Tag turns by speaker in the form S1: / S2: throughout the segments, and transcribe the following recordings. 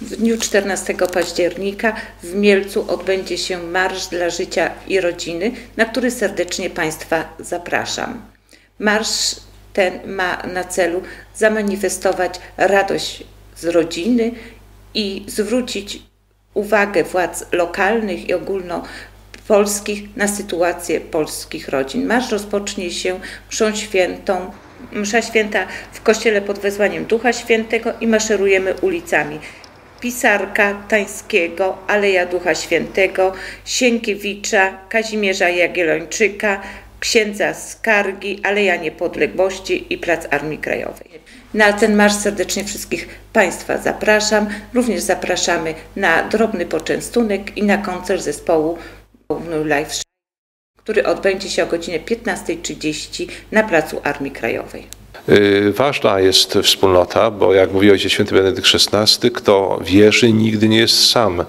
S1: W dniu 14 października w Mielcu odbędzie się Marsz dla Życia i Rodziny, na który serdecznie Państwa zapraszam. Marsz ten ma na celu zamanifestować radość z rodziny i zwrócić uwagę władz lokalnych i ogólnopolskich na sytuację polskich rodzin. Marsz rozpocznie się mszą świętą Msza święta w kościele pod wezwaniem Ducha Świętego i maszerujemy ulicami. Pisarka Tańskiego, Aleja Ducha Świętego, Sienkiewicza, Kazimierza Jagiellończyka, Księdza Skargi, Aleja Niepodległości i Plac Armii Krajowej. Na ten marsz serdecznie wszystkich Państwa zapraszam. Również zapraszamy na drobny poczęstunek i na koncert zespołu Live który odbędzie się o godzinie 15.30 na Placu Armii Krajowej.
S2: Y, ważna jest wspólnota, bo jak mówił ojciec święty Benedykt XVI, kto wierzy, nigdy nie jest sam.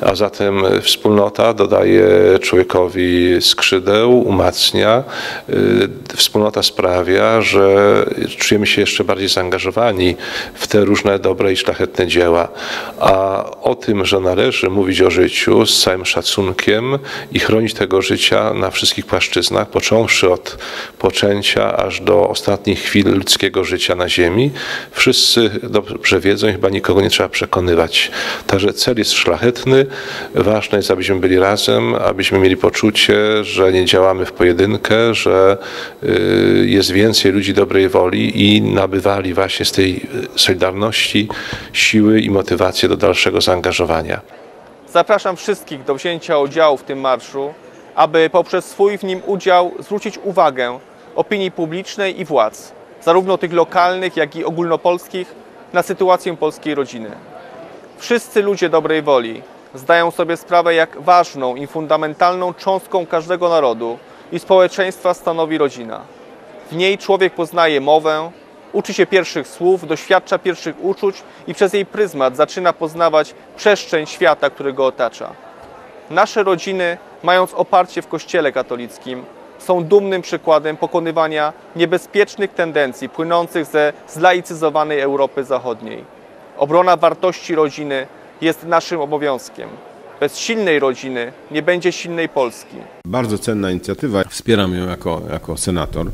S2: A zatem wspólnota dodaje człowiekowi skrzydeł, umacnia. Y, wspólnota sprawia, że czujemy się jeszcze bardziej zaangażowani w te różne dobre i szlachetne dzieła. A o tym, że należy mówić o życiu z całym szacunkiem i chronić tego życia na wszystkich płaszczyznach, począwszy od poczęcia aż do ostatnich chwil ludzkiego życia na ziemi. Wszyscy dobrze wiedzą i chyba nikogo nie trzeba przekonywać. Także cel jest szlachetny. Ważne jest, abyśmy byli razem, abyśmy mieli poczucie, że nie działamy w pojedynkę, że y, jest więcej ludzi dobrej woli i nabywali właśnie z tej solidarności siły i motywację do dalszego zaangażowania.
S3: Zapraszam wszystkich do wzięcia udziału w tym marszu, aby poprzez swój w nim udział zwrócić uwagę opinii publicznej i władz zarówno tych lokalnych, jak i ogólnopolskich, na sytuację polskiej rodziny. Wszyscy ludzie dobrej woli zdają sobie sprawę, jak ważną i fundamentalną cząstką każdego narodu i społeczeństwa stanowi rodzina. W niej człowiek poznaje mowę, uczy się pierwszych słów, doświadcza pierwszych uczuć i przez jej pryzmat zaczyna poznawać przestrzeń świata, który go otacza. Nasze rodziny, mając oparcie w Kościele katolickim, są dumnym przykładem pokonywania niebezpiecznych tendencji płynących ze zlaicyzowanej Europy Zachodniej. Obrona wartości rodziny jest naszym obowiązkiem. Bez silnej rodziny nie będzie silnej Polski.
S4: Bardzo cenna inicjatywa. Wspieram ją jako, jako senator,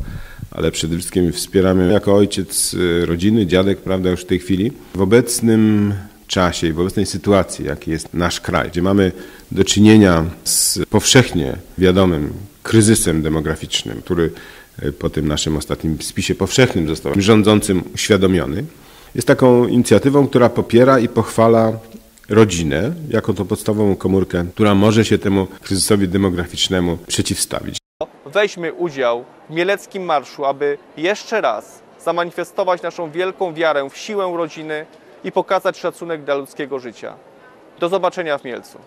S4: ale przede wszystkim wspieram ją jako ojciec y, rodziny, dziadek, prawda, już w tej chwili. W obecnym czasie i w obecnej sytuacji, jaki jest nasz kraj, gdzie mamy do czynienia z powszechnie wiadomym kryzysem demograficznym, który e, po tym naszym ostatnim spisie powszechnym został rządzącym uświadomiony, jest taką inicjatywą, która popiera i pochwala rodzinę jako tą podstawową komórkę, która może się temu kryzysowi demograficznemu przeciwstawić.
S3: Weźmy udział w Mieleckim Marszu, aby jeszcze raz zamanifestować naszą wielką wiarę w siłę rodziny i pokazać szacunek dla ludzkiego życia. Do zobaczenia w Mielcu.